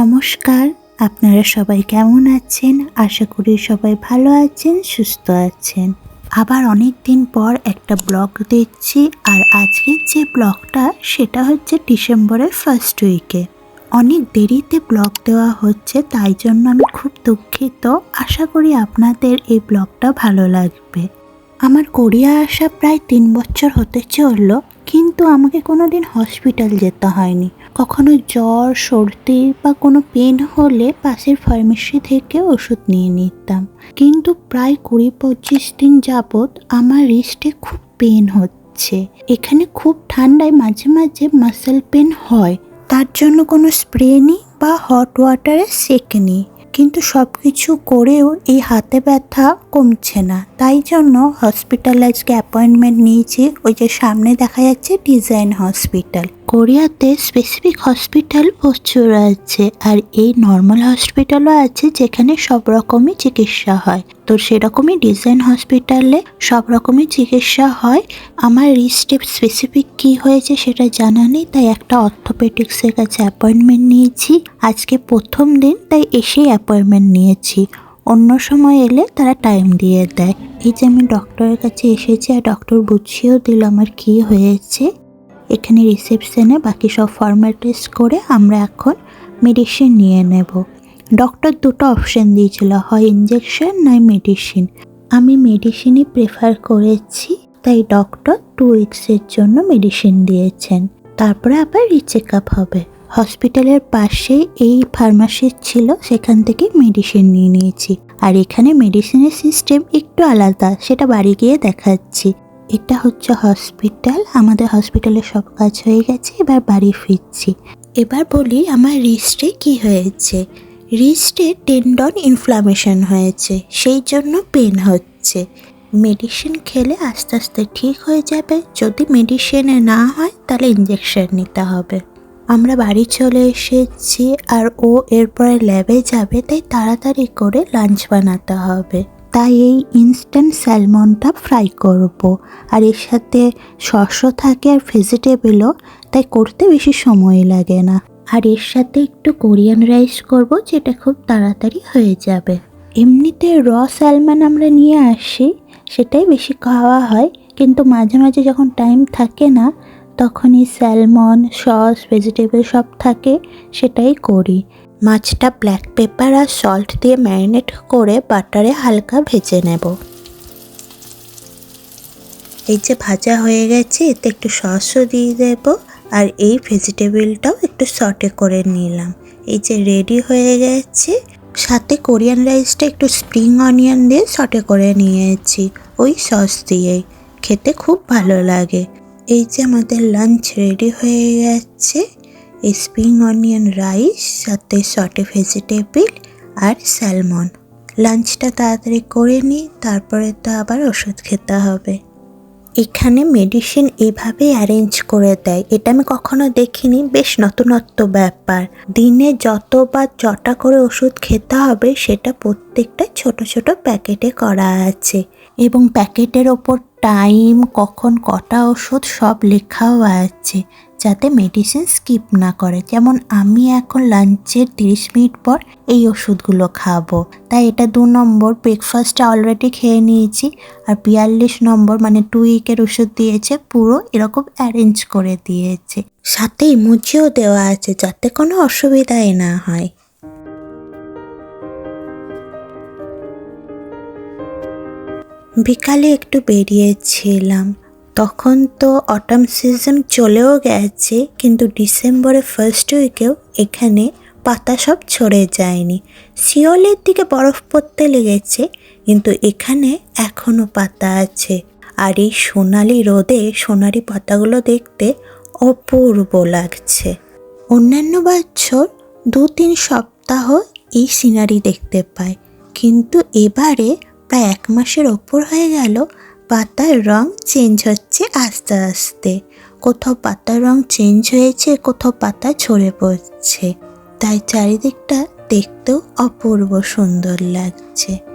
নমস্কার, আপনারা সবাই কেমন আছেন? আশা করি সবাই ভালো আছেন, সুস্থ আছেন। আবার অনেক দিন পর একটা ব্লগ দিচ্ছি আর আজকের যে ব্লগটা সেটা হচ্ছে ডিসেম্বরের ফার্স্ট উইকে অনেক দেরিতে ব্লগ দেওয়া হচ্ছে, তাই জন্য আমি খুব দুঃখিত। আশা করি আপনাদের এই ব্লগটা ভালো লাগবে। আমার কোরিয়া আসা প্রায় তিন বছর হতে চলল কিন্তু আমাকে কোনো দিন হসপিটাল যেতে হয়নি। কখনো জ্বর, সর্দি বা কোনো পেন হলে পাশের ফার্মেসি থেকে ওষুধ নিয়ে নিতাম। কিন্তু প্রায় কুড়ি পঁচিশ দিন যাবৎ আমার রিস্টে খুব পেন হচ্ছে। এখানে খুব ঠান্ডায় মাঝে মাঝে মাসেল পেন হয়। তার জন্য কোনো স্প্রে নিই বা হট ওয়াটারে সেক নিই। কিন্তু সব কিছু করেও এই হাতে ব্যথা কমছে না। তাই জন্য হসপিটালে আজকে অ্যাপয়েন্টমেন্ট নিয়েছি। ওই যে সামনে দেখা যাচ্ছে ডিজাইন হসপিটাল কোরিয়াতে স্পেসিফিক হসপিটাল প্রচুর আছে আর এই নর্মাল হসপিটালও আছে যেখানে সব রকমই চিকিৎসা হয়। তো সেরকমই ডিজাইন হসপিটালে সব রকমই চিকিৎসা হয়। আমার রিস্টেপ স্পেসিফিক কি হয়েছে সেটা জানা নেই, তাই একটা অর্থোপেডিক্সের কাছে অ্যাপয়েন্টমেন্ট নিয়েছি। আজকে প্রথম দিন, তাই এসেই অ্যাপয়েন্টমেন্ট নিয়েছি। অন্য সময় এলে তারা টাইম দিয়ে দেয়। এই যে আমি ডক্টরের কাছে এসেছি আর ডক্টর বুঝিয়েও দিল আমার কি হয়েছে। এখানে রিসেপশনে বাকি সব ফর্মালিটিস করে আমরা এখন মেডিসিন নিয়ে নেব। ডক্টর দুটো অপশন দিয়েছিল, হয় ইঞ্জেকশন নয় মেডিসিন আমি মেডিসিনই প্রেফার করেছি, তাই ডক্টর টু উইক্সের জন্য মেডিসিন দিয়েছেন। তারপরে আবার রিচেক আপ হবে। হসপিটালের পাশে এই ফার্মাসি ছিল, সেখান থেকে মেডিসিন নিয়ে নিয়েছি। আর এখানে মেডিসিনের সিস্টেম একটু আলাদা, সেটা বাড়ি গিয়ে দেখাচ্ছি। এটা হচ্ছে হসপিটাল। আমাদের হসপিটালে সব কাজ হয়ে গেছে, এবার বাড়ি ফিরছি। এবার বলি আমার রিস্টে কি হয়েছে। রিস্টে টেন্ডন ইনফ্লামেশন হয়েছে, সেই জন্য পেন হচ্ছে। মেডিসিন খেলে আস্তে আস্তে ঠিক হয়ে যাবে। যদি মেডিসিনে না হয়, তাহলে ইঞ্জেকশন নিতে হবে। আমরা বাড়ি চলে এসেছি আর ও এরপরে ল্যাবে যাবে, তাই তাড়াতাড়ি করে লাঞ্চ বানাতে হবে। তাই এই ইনস্ট্যান্ট স্যালমনটা ফ্রাই করব। আর এর সাথে শস্য থাকে আর ভেজিটেবলও তাই করতে বেশি সময় লাগে না। আর এর সাথে একটু কোরিয়ান রাইস করব, যেটা খুব তাড়াতাড়ি হয়ে যাবে। এমনিতে র স্যালমন আমরা নিয়ে আসি, সেটাই বেশি খাওয়া হয়। কিন্তু মাঝে মাঝে যখন টাইম থাকে না তখনই স্যালমন সস ভেজিটেবল সব থাকে, সেটাই করি। মাছটা ব্ল্যাক পেপার আর সল্ট দিয়ে ম্যারিনেট করে বাটারে হালকা ভেজে নেব। এই যে ভাজা হয়ে গেছে, এতে একটু সসও দিয়ে দেব আর এই ভেজিটেবলটাও একটু সটে করে নিলাম। এই যে রেডি হয়ে গেছে, সাথে কোরিয়ান রাইসটা একটু স্প্রিং অনিয়ন দিয়ে সটে করে নিয়েছি, ওই সস দিয়েই। খেতে খুব ভালো লাগে। এই যে আমাদের লাঞ্চ রেডি হয়ে গেছে স্প্রিং অনিয়ন রাইস সাথে সটে ভেজিটেবিল আর স্যালমন লাঞ্চটা তাড়াতাড়ি করে নিই তারপরে তো আবার ওষুধ খেতে হবে। এখানে মেডিসিন এইভাবে অ্যারেঞ্জ করে দেয়। এটা আমি কখনো দেখিনি, বেশ নতুনত্ব ব্যাপার। দিনে যতবার যটা করে ওষুধ খেতে হবে, সেটা প্রত্যেকটা ছোট ছোট প্যাকেটে করা আছে। এবং প্যাকেটের ওপর টাইম কখন কটা ওষুধ, সব লেখাও আছে। যাতে মেডিসিন স্কিপ না করে। যেমন আমি এখন লাঞ্চের তিরিশ মিনিট পর এই ওষুধগুলো খাব। তাই এটা দু নম্বর ব্রেকফাস্টটা অলরেডি খেয়ে নিয়েছি। আর বিয়াল্লিশ নম্বর মানে টু উইকের ওষুধ দিয়েছে, পুরো এরকম অ্যারেঞ্জ করে দিয়েছে। সাথে ইমোজিও দেওয়া আছে, যাতে কোনো অসুবিধাই না হয়। বিকালে একটু বেরিয়েছিলাম। তখন তো অটাম সিজন চলেও গেছে, কিন্তু ডিসেম্বরের ফার্স্ট উইকেও এখানে পাতা সব ছড়ে যায়নি। শিওলের দিকে বরফ পড়তে লেগেছে, কিন্তু এখানে এখনও পাতা আছে। আর এই সোনালি রোদে, সোনালি পাতাগুলো দেখতে অপূর্ব লাগছে। অন্যান্য বছর দু তিন সপ্তাহ এই সিনারি দেখতে পাই কিন্তু এবারে প্রায় এক মাসের ওপর হয়ে গেল পাতার রং চেঞ্জ হচ্ছে আস্তে আস্তে। কোথাও পাতার রং চেঞ্জ হয়েছে, কোথাও পাতা ঝরে পড়ছে। তাই চারিদিকটা দেখতেও অপূর্ব সুন্দর লাগছে।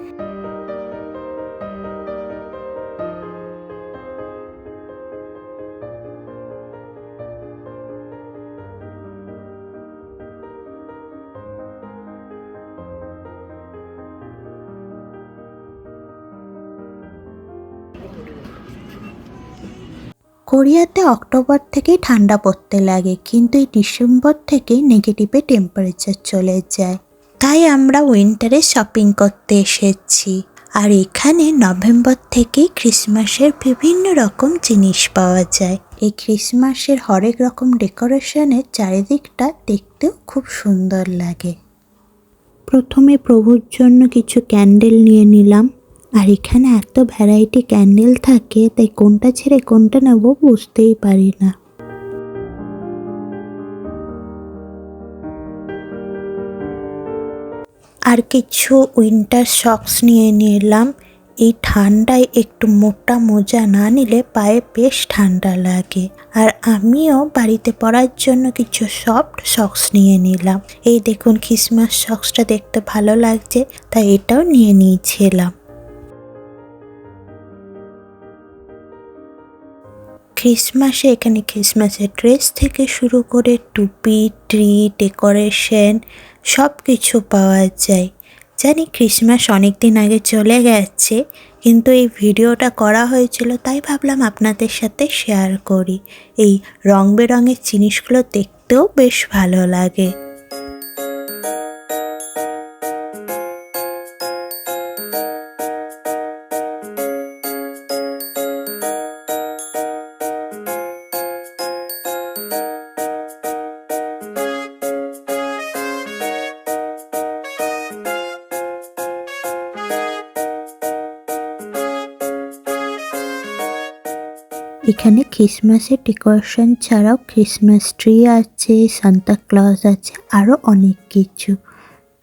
কোরিয়াতে অক্টোবর থেকেই ঠান্ডা পড়তে লাগে, কিন্তু এই ডিসেম্বর থেকেই নেগেটিভে টেম্পারেচার চলে যায়। তাই আমরা উইন্টারে শপিং করতে এসেছি। আর এখানে নভেম্বর থেকেই ক্রিসমাসের বিভিন্ন রকম জিনিস পাওয়া যায়। এই ক্রিসমাসের হরেক রকম ডেকোরেশনের চারিদিকটা দেখতেও খুব সুন্দর লাগে। প্রথমে প্রভুর জন্য কিছু ক্যান্ডেল নিয়ে নিলাম। আর এখানে এত ভ্যারাইটি ক্যান্ডেল থাকে, তাই কোনটা ছেড়ে কোনটা নেব বুঝতেই পারি না। আর কিছু উইন্টার সক্স নিয়ে নিলাম। এই ঠান্ডায় একটু মোটা মোজা না নিলে পায়ে বেশ ঠান্ডা লাগে। আর আমিও বাড়িতে পরার জন্য কিছু সফট সক্স নিয়ে নিলাম। এই দেখুন ক্রিসমাস সক্সটা দেখতে ভালো লাগছে, তাই এটাও নিয়ে নিয়েছিলাম। ক্রিসমাসে এখানে ক্রিসমাসের ড্রেস থেকে শুরু করে টুপি ট্রি ডেকোরেশন সব কিছু পাওয়া যায়। জানি ক্রিসমাস অনেক দিন আগে চলে গেছে, কিন্তু এই ভিডিওটা করা হয়েছিল তাই ভাবলাম আপনাদের সাথে শেয়ার করি। এই রং বেরঙের জিনিসগুলো দেখতেও বেশ ভালো লাগে। এখানে ক্রিসমাসের ডেকোরেশন ছাড়াও ক্রিসমাস ট্রি আছে, সান্তা ক্লজ আছে আরও অনেক কিছু।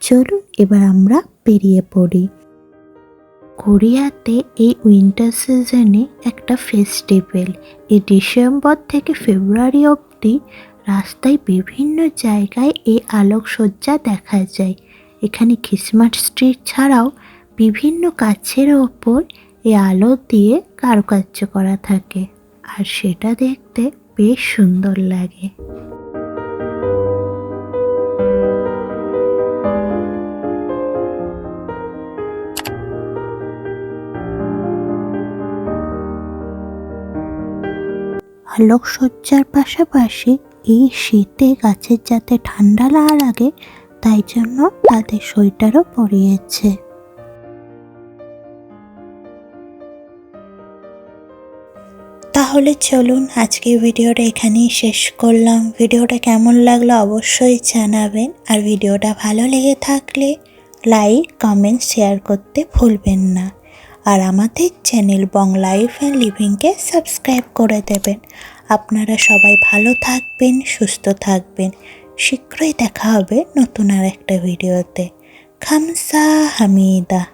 চলুন এবার আমরা বেরিয়ে পড়ি। কোরিয়াতে এই উইন্টার সিজনে একটা ফেস্টিভ্যাল। এই ডিসেম্বর থেকে ফেব্রুয়ারি অবধি রাস্তায় বিভিন্ন জায়গায় এই আলোকসজ্জা দেখা যায়। এখানে খ্রিসমাস ট্রি ছাড়াও বিভিন্ন কাছের ওপর এই আলো দিয়ে কারুকার্য করা থাকে। আর সেটা দেখতে বেশ সুন্দর লাগে। আলোকসজ্জার পাশাপাশি এই শীতে গাছের যাতে ঠান্ডা না লাগে তাই জন্য তাদের সোয়েটারও পরিয়েছে। তাহলে চলুন আজকে ভিডিওটা এখানেই শেষ করলাম। ভিডিওটা কেমন লাগল অবশ্যই জানাবেন। আর ভিডিওটা ভালো লেগে থাকলে লাইক, কমেন্ট, শেয়ার করতে ভুলবেন না। আর আমাদের চ্যানেল বং লাইফ অ্যান্ড লিভিংকে সাবস্ক্রাইব করে দেবেন। আপনারা সবাই ভালো থাকবেন, সুস্থ থাকবেন। শীঘ্রই দেখা হবে নতুন আর একটা ভিডিওতে। খামসা হামিদা।